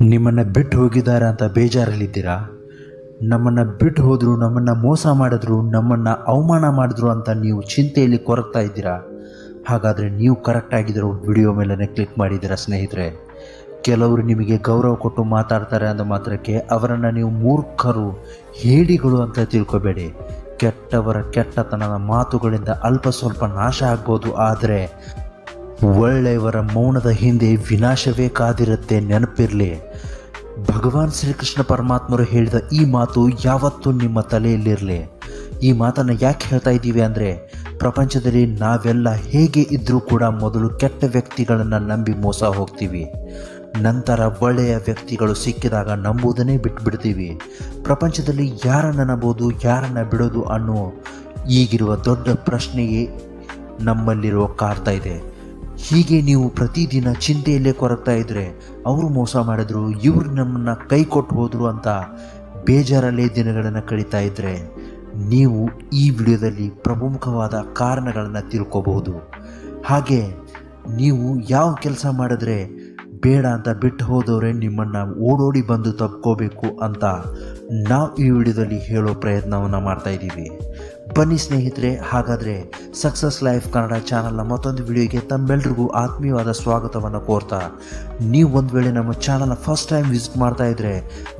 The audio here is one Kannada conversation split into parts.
ನಿಮ್ಮನ್ನು ಬಿಟ್ಟು ಹೋಗಿದ್ದಾರೆ ಅಂತ ಬೇಜಾರಲ್ಲಿದ್ದೀರಾ? ನಮ್ಮನ್ನು ಬಿಟ್ಟು ಹೋದರು, ನಮ್ಮನ್ನು ಮೋಸ ಮಾಡಿದ್ರು, ನಮ್ಮನ್ನು ಅವಮಾನ ಮಾಡಿದ್ರು ಅಂತ ನೀವು ಚಿಂತೆಯಲ್ಲಿ ಕೊರಗ್ತಾ ಇದ್ದೀರಾ? ಹಾಗಾದರೆ ನೀವು ಕರೆಕ್ಟಾಗಿದ್ದರೂ ವಿಡಿಯೋ ಮೇಲೆ ಕ್ಲಿಕ್ ಮಾಡಿದ್ದೀರಾ ಸ್ನೇಹಿತರೆ? ಕೆಲವರು ನಿಮಗೆ ಗೌರವ ಕೊಟ್ಟು ಮಾತಾಡ್ತಾರೆ ಅಂದ ಮಾತ್ರಕ್ಕೆ ಅವರನ್ನು ನೀವು ಮೂರ್ಖರು, ಹೇಡಿಗಳು ಅಂತ ತಿಳ್ಕೊಬೇಡಿ. ಕೆಟ್ಟವರ ಕೆಟ್ಟತನದ ಮಾತುಗಳಿಂದ ಅಲ್ಪ ಸ್ವಲ್ಪ ನಾಶ ಆಗ್ಬೋದು, ಆದರೆ ಒಳ್ಳೆಯವರ ಮೌನದ ಹಿಂದೆ ವಿನಾಶವೇ ಕಾದಿರುತ್ತೆ ನೆನಪಿರಲಿ. ಭಗವಾನ್ ಶ್ರೀಕೃಷ್ಣ ಪರಮಾತ್ಮರು ಹೇಳಿದ ಈ ಮಾತು ಯಾವತ್ತೂ ನಿಮ್ಮ ತಲೆಯಲ್ಲಿರಲಿ. ಈ ಮಾತನ್ನು ಯಾಕೆ ಹೇಳ್ತಾ ಇದ್ದೀವಿ ಅಂದರೆ, ಪ್ರಪಂಚದಲ್ಲಿ ನಾವೆಲ್ಲ ಹೇಗೆ ಇದ್ದರೂ ಕೂಡ ಮೊದಲು ಕೆಟ್ಟ ವ್ಯಕ್ತಿಗಳನ್ನು ನಂಬಿ ಮೋಸ ಹೋಗ್ತೀವಿ. ನಂತರ ಒಳ್ಳೆಯ ವ್ಯಕ್ತಿಗಳು ಸಿಕ್ಕಿದಾಗ ನಂಬುವುದನ್ನೇ ಬಿಟ್ಬಿಡ್ತೀವಿ. ಪ್ರಪಂಚದಲ್ಲಿ ಯಾರನ್ನು ನಂಬೋದು, ಯಾರನ್ನು ಬಿಡೋದು ಅನ್ನೋ ಈಗಿರುವ ದೊಡ್ಡ ಪ್ರಶ್ನೆಯೇ ನಮ್ಮಲ್ಲಿರುವ ಕಾಡ್ತಾ ಇದೆ. ಹೀಗೆ ನೀವು ಪ್ರತಿದಿನ ಚಿಂತೆಯಲ್ಲೇ ಕೊರಗ್ತಾ ಇದ್ರೆ ಅವರು ಮೋಸ ಮಾಡಿದ್ರು, ಇವ್ರು ನಮ್ಮನ್ನು ಕೈ ಕೊಟ್ಟು ಹೋದ್ರು ಅಂತ ಬೇಜಾರಲ್ಲೇ ದಿನಗಳನ್ನು ಕಳೀತಾ ಇದ್ರೆ ನೀವು ಈ ವಿಡಿಯೋದಲ್ಲಿ ಪ್ರಮುಖವಾದ ಕಾರಣಗಳನ್ನು ತಿಳ್ಕೋಬಹುದು. ಹಾಗೆ ನೀವು ಯಾವ ಕೆಲಸ ಮಾಡಿದ್ರೆ ಬೇಡ ಅಂತ ಬಿಟ್ಟು ಹೋದವರೇ ನಿಮ್ಮನ್ನು ಓಡೋಡಿ ಬಂದು ತಪ್ಕೋಬೇಕು ಅಂತ ನಾವು ಈ ವಿಡಿಯೋದಲ್ಲಿ ಹೇಳೋ ಪ್ರಯತ್ನವನ್ನು ಮಾಡ್ತಾ ಇದ್ದೀವಿ. ಬನ್ನಿ ಸ್ನೇಹಿತರೆ, ಹಾಗಾದರೆ ಸಕ್ಸಸ್ ಲೈಫ್ ಕನ್ನಡ ಚಾನಲ್ನ ಮತ್ತೊಂದು ವಿಡಿಯೋಗೆ ತಮ್ಮೆಲ್ರಿಗೂ ಆತ್ಮೀಯವಾದ ಸ್ವಾಗತವನ್ನು ಕೋರ್ತಾ, ನೀವು ಒಂದು ವೇಳೆ ನಮ್ಮ ಚಾನಲ್ನ ಫಸ್ಟ್ ಟೈಮ್ ವಿಸಿಟ್ ಮಾಡ್ತಾ ಇದ್ದರೆ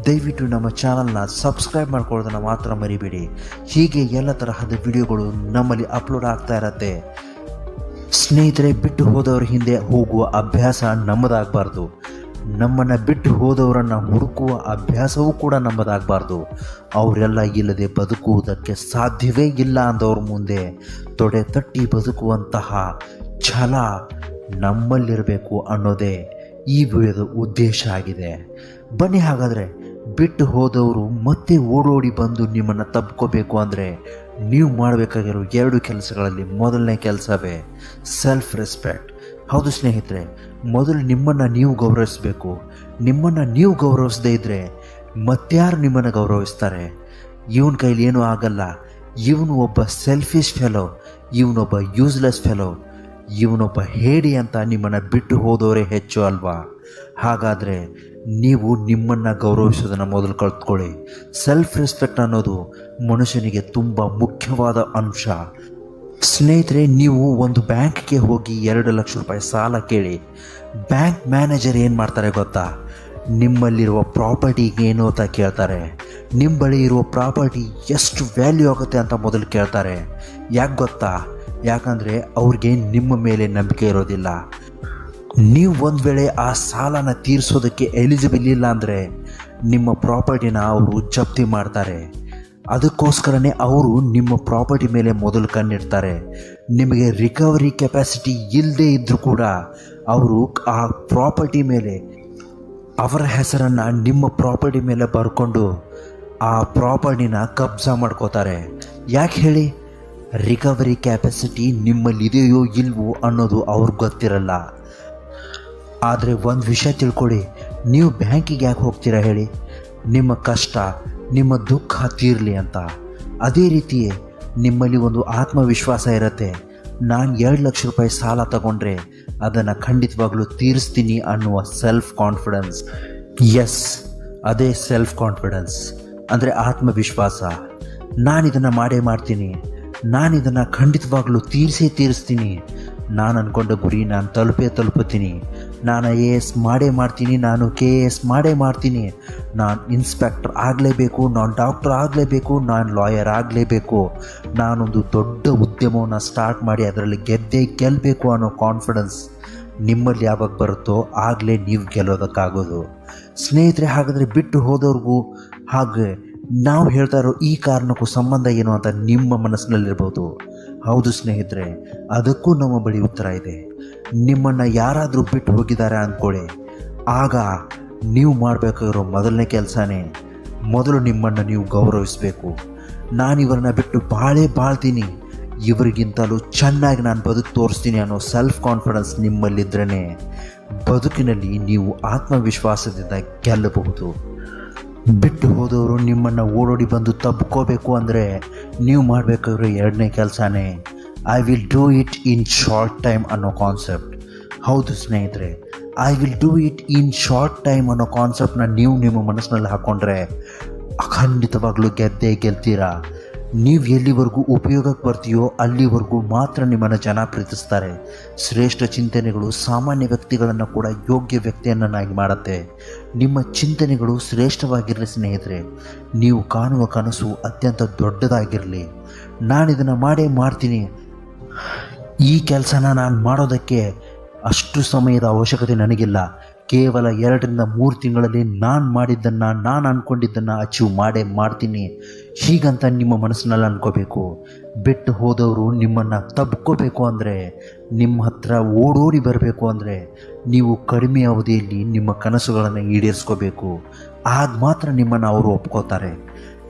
ದಯವಿಟ್ಟು ನಮ್ಮ ಚಾನಲ್ನ ಸಬ್ಸ್ಕ್ರೈಬ್ ಮಾಡ್ಕೊಳ್ಳೋದನ್ನು ಮಾತ್ರ ಮರಿಬೇಡಿ. ಹೀಗೆ ಎಲ್ಲ ತರಹದ ವಿಡಿಯೋಗಳು ನಮ್ಮಲ್ಲಿ ಅಪ್ಲೋಡ್ ಆಗ್ತಾ ಇರತ್ತೆ. ಸ್ನೇಹಿತರೆ, ಬಿಟ್ಟು ಹೋದವರ ಹಿಂದೆ ಹೋಗುವ ಅಭ್ಯಾಸ ನಮ್ಮದಾಗಬಾರ್ದು. ನಮ್ಮನ್ನು ಬಿಟ್ಟು ಹೋದವರನ್ನು ಹುಡುಕುವ ಅಭ್ಯಾಸವೂ ಕೂಡ ನಮ್ಮದಾಗಬಾರ್ದು. ಅವರೆಲ್ಲ ಇಲ್ಲದೆ ಬದುಕುವುದಕ್ಕೆ ಸಾಧ್ಯವೇ ಇಲ್ಲ ಅಂದವ್ರ ಮುಂದೆ ತೊಡೆ ತಟ್ಟಿ ಬದುಕುವಂತಹ ಛಲ ನಮ್ಮಲ್ಲಿರಬೇಕು ಅನ್ನೋದೇ ಈ ವಿಡಿಯೋದ ಉದ್ದೇಶ ಆಗಿದೆ. ಬನ್ನಿ ಹಾಗಾದರೆ ಬಿಟ್ಟು ಹೋದವರು ಮತ್ತೆ ಓಡೋಡಿ ಬಂದು ನಿಮ್ಮನ್ನು ತಬ್ಕೋಬೇಕು ಅಂದರೆ ನೀವು ಮಾಡಬೇಕಾಗಿರೋ ಎರಡು ಕೆಲಸಗಳಲ್ಲಿ ಮೊದಲನೇ ಕೆಲಸವೇ ಸೆಲ್ಫ್ ರೆಸ್ಪೆಕ್ಟ್ ಹೌದು ಸ್ನೇಹಿತರೆ, ಮೊದಲು ನಿಮ್ಮನ್ನು ನೀವು ಗೌರವಿಸಬೇಕು. ನಿಮ್ಮನ್ನು ನೀವು ಗೌರವಿಸದೇ ಇದ್ದರೆ ಮತ್ಯಾರು ನಿಮ್ಮನ್ನು ಗೌರವಿಸ್ತಾರೆ. ಇವನ ಕೈಲಿ ಏನೂ ಆಗಲ್ಲ. ಇವನು ಒಬ್ಬ ಸೆಲ್ಫಿಶ್ ಫೆಲೋ ಇವನೊಬ್ಬ ಯೂಸ್ಲೆಸ್ ಫೆಲೋ ಇವನೊಬ್ಬ ಹೇಡಿ ಅಂತ ನಿಮ್ಮನ್ನು ಬಿಟ್ಟು ಹೋದವರೇ ಹೆಚ್ಚು ಅಲ್ವಾ? ಹಾಗಾದರೆ ನೀವು ನಿಮ್ಮನ್ನು ಗೌರವಿಸೋದನ್ನು ಮೊದಲು ಕಲ್ತ್ಕೊಳ್ಳಿ ಸೆಲ್ಫ್ ರೆಸ್ಪೆಕ್ಟ್ ಅನ್ನೋದು ಮನುಷ್ಯನಿಗೆ ತುಂಬ ಮುಖ್ಯವಾದ ಅಂಶ. ಸ್ನೇಹಿತರೆ, ನೀವು ಒಂದು ಬ್ಯಾಂಕ್ಗೆ ಹೋಗಿ ಎರಡು ಲಕ್ಷ ರೂಪಾಯಿ ಸಾಲ ಕೇಳಿ. ಬ್ಯಾಂಕ್ ಮ್ಯಾನೇಜರ್ ಏನು ಮಾಡ್ತಾರೆ ಗೊತ್ತಾ? ನಿಮ್ಮಲ್ಲಿರುವ ಪ್ರಾಪರ್ಟಿ ಏನು ಅಂತ ಕೇಳ್ತಾರೆ. ನಿಮ್ಮ ಬಳಿ ಇರುವ ಪ್ರಾಪರ್ಟಿ ಎಷ್ಟು ವ್ಯಾಲ್ಯೂ ಆಗುತ್ತೆ ಅಂತ ಮೊದಲು ಕೇಳ್ತಾರೆ. ಯಾಕೆ ಗೊತ್ತಾ? ಯಾಕಂದರೆ ಅವ್ರಿಗೆ ನಿಮ್ಮ ಮೇಲೆ ನಂಬಿಕೆ ಇರೋದಿಲ್ಲ. ನೀವು ಒಂದು ವೇಳೆ ಆ ಸಾಲನ ತೀರಿಸೋದಕ್ಕೆ ಎಲಿಜಿಬಲ್ ಇಲ್ಲ ಅಂದರೆ ನಿಮ್ಮ ಪ್ರಾಪರ್ಟಿನ ಅವರು ಜಪ್ತಿ ಮಾಡ್ತಾರೆ. ಅದಕ್ಕೋಸ್ಕರನೇ ಅವರು ನಿಮ್ಮ ಪ್ರಾಪರ್ಟಿ ಮೇಲೆ ಮೊದಲು ಕಣ್ಣಿಡ್ತಾರೆ. ನಿಮಗೆ ರಿಕವರಿ ಕೆಪಾಸಿಟಿ ಇಲ್ಲದೇ ಇದ್ದರೂ ಕೂಡ ಅವರು ಆ ಪ್ರಾಪರ್ಟಿ ಮೇಲೆ ಅವರ ಹೆಸರನ್ನು ನಿಮ್ಮ ಪ್ರಾಪರ್ಟಿ ಮೇಲೆ ಬರ್ಕೊಂಡು ಆ ಪ್ರಾಪರ್ಟಿನ ಕಬ್ಜಾ ಮಾಡ್ಕೋತಾರೆ. ಯಾಕೆ ಹೇಳಿ? ರಿಕವರಿ ಕ್ಯಾಪಾಸಿಟಿ ನಿಮ್ಮಲ್ಲಿದೆಯೋ ಇಲ್ವೋ ಅನ್ನೋದು ಅವ್ರಿಗೆ ಗೊತ್ತಿರಲ್ಲ. ಆದರೆ ಒಂದು ವಿಷಯ ತಿಳ್ಕೊಳ್ಳಿ ನೀವು ಬ್ಯಾಂಕಿಗೆ ಯಾಕೆ ಹೋಗ್ತೀರಾ ಹೇಳಿ? ನಿಮ್ಮ ಕಷ್ಟ ನಿಮ್ಮ ದುಃಖ ತೀರಲಿ ಅಂತ. ಅದೇ ರೀತಿಯೇ ನಿಮ್ಮಲ್ಲಿ ಒಂದು ಆತ್ಮವಿಶ್ವಾಸ ಇರುತ್ತೆ. ನಾನು ಎರಡು ಲಕ್ಷ ರೂಪಾಯಿ ಸಾಲ ತಗೊಂಡ್ರೆ ಅದನ್ನು ಖಂಡಿತವಾಗ್ಲೂ ತೀರಿಸ್ತೀನಿ ಅನ್ನುವ ಸೆಲ್ಫ್ ಕಾನ್ಫಿಡೆನ್ಸ್ ಎಸ್ ಅದೇ ಸೆಲ್ಫ್ ಕಾನ್ಫಿಡೆನ್ಸ್ ಅಂದರೆ ಆತ್ಮವಿಶ್ವಾಸ. ನಾನಿದನ್ನು ಮಾಡೇ ಮಾಡ್ತೀನಿ. ನಾನಿದನ್ನು ಖಂಡಿತವಾಗ್ಲೂ ತೀರಿಸೇ ತೀರಿಸ್ತೀನಿ. ನಾನು ಅಂದ್ಕೊಂಡ ಗುರಿ ನಾನು ತಲುಪೇ ತಲುಪುತ್ತೀನಿ. ನಾನು ಎ ಎಸ್ ಮಾಡೇ ಮಾಡ್ತೀನಿ, ನಾನು ಕೆ ಎ ಎಸ್ ಮಾಡೇ ಮಾಡ್ತೀನಿ. ನಾನು ಇನ್ಸ್ಪೆಕ್ಟರ್ ಆಗಲೇಬೇಕು, ನಾನು ಡಾಕ್ಟರ್ ಆಗಲೇಬೇಕು, ನಾನು ಲಾಯರ್ ಆಗಲೇಬೇಕು. ನಾನೊಂದು ದೊಡ್ಡ ಉದ್ಯಮವನ್ನು ಸ್ಟಾರ್ಟ್ ಮಾಡಿ ಅದರಲ್ಲಿ ಗೆದ್ದೇ ಗೆಲ್ಲಬೇಕು ಅನ್ನೋ ಕಾನ್ಫಿಡೆನ್ಸ್ ನಿಮ್ಮಲ್ಲಿ ಯಾವಾಗ ಬರುತ್ತೋ ಆಗಲೇ ನೀವು ಗೆಲ್ಲೋದಕ್ಕಾಗೋದು. ಸ್ನೇಹಿತರೆ, ಹಾಗಾದರೆ ಬಿಟ್ಟು ಹೋದವ್ರಿಗೂ ಹಾಗೆ ನಾವು ಹೇಳ್ತಾ ಇರೋ ಈ ಕಾರಣಕ್ಕೂ ಸಂಬಂಧ ಏನು ಅಂತ ನಿಮ್ಮ ಮನಸ್ಸಿನಲ್ಲಿರ್ಬೋದು. ಹೌದು ಸ್ನೇಹಿತರೆ, ಅದಕ್ಕೂ ನಮ್ಮ ಬಳಿ ಉತ್ತರ ಇದೆ. ನಿಮ್ಮನ್ನು ಯಾರಾದರೂ ಬಿಟ್ಟು ಹೋಗಿದ್ದಾರೆ ಅಂದ್ಕೊಳ್ಳಿ. ಆಗ ನೀವು ಮಾಡಬೇಕಾಗಿರೋ ಮೊದಲನೇ ಕೆಲಸನೇ ಮೊದಲು ನಿಮ್ಮನ್ನು ನೀವು ಗೌರವಿಸಬೇಕು. ನಾನು ಇವರನ್ನ ಬಿಟ್ಟು ಬಾಳೇ ಬಾಳ್ತೀನಿ. ಇವರಿಗಿಂತಲೂ ಚೆನ್ನಾಗಿ ನಾನು ಬದುಕು ತೋರಿಸ್ತೀನಿ ಅನ್ನೋ ಸೆಲ್ಫ್ ಕಾನ್ಫಿಡೆನ್ಸ್ ನಿಮ್ಮಲ್ಲಿದ್ರೇ ಬದುಕಿನಲ್ಲಿ ನೀವು ಆತ್ಮವಿಶ್ವಾಸದಿಂದ ಗೆಲ್ಲಬಹುದು. ಬಿಟ್ಟು ಹೋದವರು ನಿಮ್ಮನ್ನು ಓಡೋಡಿ ಬಂದು ತಬ್ಕೋಬೇಕು ಅಂದರೆ ನೀವು ಮಾಡಬೇಕಾದ್ರೆ ಎರಡನೇ ಕೆಲಸನೇ. I will do it in short time ಅನ್ನೋ ಕಾನ್ಸೆಪ್ಟ್ ಹೌದು ಸ್ನೇಹಿತರೆ I will do it in short time ಅನ್ನೋ ಕಾನ್ಸೆಪ್ಟ್ನ ನೀವು ನಿಮ್ಮ ಮನಸ್ಸಿನಲ್ಲಿ ಹಾಕ್ಕೊಂಡ್ರೆ ಖಂಡಿತವಾಗ್ಲೂ ಗೆದ್ದೇ ಗೆಲ್ತೀರಾ? ನೀವು ಎಲ್ಲಿವರೆಗೂ ಉಪಯೋಗಕ್ಕೆ ಬರ್ತೀಯೋ ಅಲ್ಲಿವರೆಗೂ ಮಾತ್ರ ನಿಮ್ಮನ್ನು ಜನ ಪ್ರೀತಿಸ್ತಾರೆ. ಶ್ರೇಷ್ಠ ಚಿಂತನೆಗಳು ಸಾಮಾನ್ಯ ವ್ಯಕ್ತಿಗಳನ್ನು ಕೂಡ ಯೋಗ್ಯ ವ್ಯಕ್ತಿಯನ್ನಾಗಿ ಮಾಡುತ್ತೆ. ನಿಮ್ಮ ಚಿಂತನೆಗಳು ಶ್ರೇಷ್ಠವಾಗಿರಲಿ, ಸ್ನೇಹಿತರೆ. ನೀವು ಕಾಣುವ ಕನಸು ಅತ್ಯಂತ ದೊಡ್ಡದಾಗಿರಲಿ. ನಾನು ಇದನ್ನು ಮಾಡೇ ಮಾಡ್ತೀನಿ. ಈ ಕೆಲಸನ ನಾನು ಮಾಡೋದಕ್ಕೆ ಅಷ್ಟು ಸಮಯದ ಅವಶ್ಯಕತೆ ನನಗಿಲ್ಲ. ಕೇವಲ ಎರಡರಿಂದ ಮೂರು ತಿಂಗಳಲ್ಲಿ ನಾನು ಮಾಡಿದ್ದನ್ನು ನಾನು ಅಂದ್ಕೊಂಡಿದ್ದನ್ನು ಅಚೀವ್ ಮಾಡೇ ಮಾಡ್ತೀನಿ. ಹೀಗಂತ ನಿಮ್ಮ ಮನಸ್ಸಿನಲ್ಲಿ ಅನ್ಕೋಬೇಕು. ಬಿಟ್ಟು ಹೋದವರು ನಿಮ್ಮನ್ನು ತಬ್ಕೋಬೇಕು ಅಂದರೆ, ನಿಮ್ಮ ಹತ್ರ ಓಡೋಡಿ ಬರಬೇಕು ಅಂದರೆ, ನೀವು ಕಡಿಮೆ ಅವಧಿಯಲ್ಲಿ ನಿಮ್ಮ ಕನಸುಗಳನ್ನು ಈಡೇರಿಸ್ಕೋಬೇಕು. ಆಗ ಮಾತ್ರ ನಿಮ್ಮನ್ನು ಅವರು ಒಪ್ಕೋತಾರೆ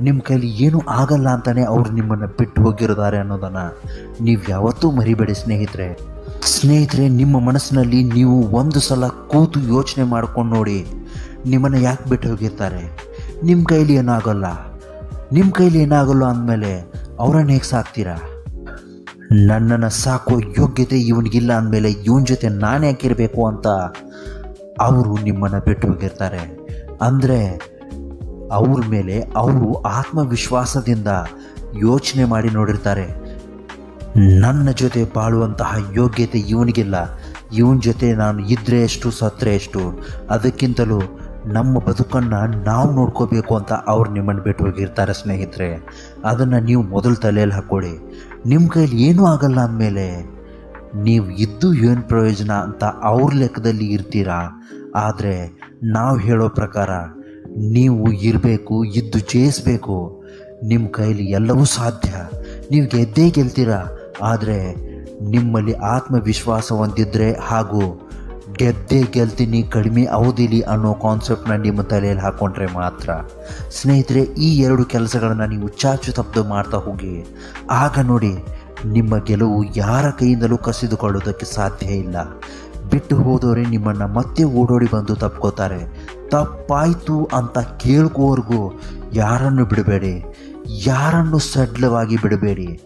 ನಿಮ್ಮ ಕೈಲಿ ಏನೂ ಆಗಲ್ಲ ಅಂತಲೇ ಅವರು ನಿಮ್ಮನ್ನು ಬಿಟ್ಟು ಹೋಗಿರೋದಾರೆ ಅನ್ನೋದನ್ನು ನೀವು ಯಾವತ್ತೂ ಮರಿಬೇಡಿ ಸ್ನೇಹಿತರೆ. ಸ್ನೇಹಿತರೆ, ನಿಮ್ಮ ಮನಸ್ಸಿನಲ್ಲಿ ನೀವು ಒಂದು ಸಲ ಕೂತು ಯೋಚನೆ ಮಾಡ್ಕೊಂಡು ನೋಡಿ, ನಿಮ್ಮನ್ನು ಯಾಕೆ ಬಿಟ್ಟು ಹೋಗಿರ್ತಾರೆ? ನಿಮ್ಮ ಕೈಲಿ ಏನಾಗಲ್ಲ? ನಿಮ್ಮ ಕೈಲಿ ಏನಾಗಲ್ಲ ಅಂದಮೇಲೆ ಅವರನ್ನು ಹೇಗೆ ಸಾಕ್ತೀರಾ? ನನ್ನನ್ನು ಸಾಕೋ ಯೋಗ್ಯತೆ ಇವನಿಗಿಲ್ಲ ಅಂದಮೇಲೆ ಇವನ ಜೊತೆ ನಾನು ಯಾಕಿರಬೇಕು ಅಂತ ಅವರು ನಿಮ್ಮನ್ನು ಬಿಟ್ಟು ಹೋಗಿರ್ತಾರೆ. ಅಂದರೆ ಅವ್ರ ಮೇಲೆ ಅವರು ಆತ್ಮವಿಶ್ವಾಸದಿಂದ ಯೋಚನೆ ಮಾಡಿ ನೋಡಿರ್ತಾರೆ. ನನ್ನ ಜೊತೆ ಬಾಳುವಂತಹ ಯೋಗ್ಯತೆ ಇವನಿಗಿಲ್ಲ. ಇವನ ಜೊತೆ ನಾನು ಇದ್ದರೆ ಎಷ್ಟು ಸತ್ತರೆ ಎಷ್ಟು, ಅದಕ್ಕಿಂತಲೂ ನಮ್ಮ ಬದುಕನ್ನು ನಾವು ನೋಡ್ಕೋಬೇಕು ಅಂತ ಅವ್ರು ನಿಮ್ಮನ್ನು ಬಿಟ್ಟು ಹೋಗಿರ್ತಾರೆ ಸ್ನೇಹಿತರೆ. ಅದನ್ನು ನೀವು ಮೊದಲು ತಲೆಯಲ್ಲಿ ಹಾಕ್ಕೊಳ್ಳಿ. ನಿಮ್ಮ ಕೈಯಲ್ಲಿ ಏನೂ ಆಗಲ್ಲ ಅಂದಮೇಲೆ ನೀವು ಇದ್ದು ಏನು ಪ್ರಯೋಜನ ಅಂತ ಅವ್ರ ಲೆಕ್ಕದಲ್ಲಿ ಇರ್ತೀರಾ? ಆದರೆ ನಾವು ಹೇಳೋ ಪ್ರಕಾರ ನೀವು ಇರಬೇಕು, ಇದ್ದು ಜಯಿಸಬೇಕು ನಿಮ್ಮ ಕೈಲಿ ಎಲ್ಲವೂ ಸಾಧ್ಯ. ನೀವು ಗೆದ್ದೇ ಗೆಲ್ತೀರಾ? ಆದರೆ ನಿಮ್ಮಲ್ಲಿ ಆತ್ಮವಿಶ್ವಾಸ ಹೊಂದಿದ್ದರೆ ಹಾಗೂ ಗೆದ್ದೇ ಗೆಲ್ತೀನಿ, ಕಡಿಮೆ ಅವಧಿಲಿ ಅನ್ನೋ ಕಾನ್ಸೆಪ್ಟ್ನ ನಿಮ್ಮ ತಲೆಯಲ್ಲಿ ಹಾಕ್ಕೊಂಡ್ರೆ ಮಾತ್ರ. ಸ್ನೇಹಿತರೆ, ಈ ಎರಡು ಕೆಲಸಗಳನ್ನು ನೀವು ಚಾಚು ತಪ್ಪದು ಮಾಡ್ತಾ ಹೋಗಿ. ಆಗ ನೋಡಿ, ನಿಮ್ಮ ಗೆಲುವು ಯಾರ ಕೈಯಿಂದಲೂ ಕಸಿದುಕೊಳ್ಳೋದಕ್ಕೆ ಸಾಧ್ಯ ಇಲ್ಲ. ಬಿಟ್ಟು ಹೋದವರೇ ನಿಮ್ಮನ್ನು ಮತ್ತೆ ಓಡೋಡಿ ಬಂದು ತಪ್ಕೋತಾರೆ. ತಪ್ಪಾಯಿತು ಅಂತ ಕೇಳ್ಕೋವರೆಗೂ ಯಾರನ್ನು ಬಿಡಬೇಡಿ? ಯಾರನ್ನು ಸಡ್ಲವಾಗಿ ಬಿಡಬೇಡಿ?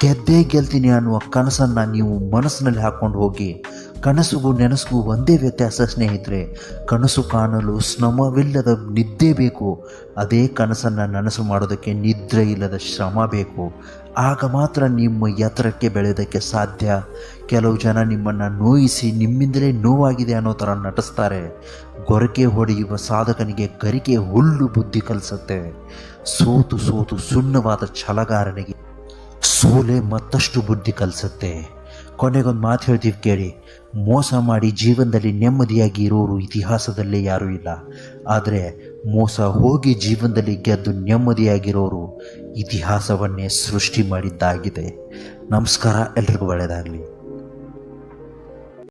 ಗೆದ್ದೇ ಗೆಲ್ತೀನಿ ಅನ್ನುವ ಕನಸನ್ನು ನೀವು ಮನಸ್ಸಿನಲ್ಲಿ ಹಾಕ್ಕೊಂಡು ಹೋಗಿ, ಕನಸುಗೂ ನೆನಸಿಗೂ ಒಂದೇ ವ್ಯತ್ಯಾಸ ಸ್ನೇಹಿತರೆ, ಕನಸು ಕಾಣಲು ಶ್ರಮವಿಲ್ಲದ ನಿದ್ದೆ ಬೇಕು, ಅದೇ ಕನಸನ್ನು ನನಸು ಮಾಡೋದಕ್ಕೆ ನಿದ್ರೆ ಇಲ್ಲದ ಶ್ರಮ ಬೇಕು. ಆಗ ಮಾತ್ರ ನಿಮ್ಮ ಎತ್ತರಕ್ಕೆ ಬೆಳೆಯೋದಕ್ಕೆ ಸಾಧ್ಯ. ಕೆಲವು ಜನ ನಿಮ್ಮನ್ನು ನೋಯಿಸಿ ನಿಮ್ಮಿಂದಲೇ ನೋವಾಗಿದೆ ಅನ್ನೋ ಥರ ನಟಿಸ್ತಾರೆ. ಗೊರಕೆ ಹೊಡೆಯುವ ಸಾಧಕನಿಗೆ ಗರಿಕೆ ಹುಲ್ಲು ಬುದ್ಧಿ ಕಲಿಸುತ್ತೆ. ಸೋತು ಸೋತು ಸುಣ್ಣವಾದ ಛಲಗಾರನಿಗೆ ಸೋಲೆ ಮತ್ತಷ್ಟು ಬುದ್ಧಿ ಕಲಿಸುತ್ತೆ. ಕೊನೆಗೊಂದು ಮಾತು ಹೇಳ್ತೀವಿ ಕೇಳಿ. ಮೋಸ ಮಾಡಿ ಜೀವನದಲ್ಲಿ ನೆಮ್ಮದಿಯಾಗಿ ಇರೋರು ಇತಿಹಾಸದಲ್ಲೇ ಯಾರೂ ಇಲ್ಲ. ಆದರೆ ಮೋಸ ಹೋಗಿ ಜೀವನದಲ್ಲಿ ಗೆದ್ದು ನೆಮ್ಮದಿಯಾಗಿರೋರು ಇತಿಹಾಸವನ್ನೇ ಸೃಷ್ಟಿ ಮಾಡಿದ್ದಾಗಿದೆ. ನಮಸ್ಕಾರ, ಎಲ್ರಿಗೂ ಒಳ್ಳೆಯದಾಗಲಿ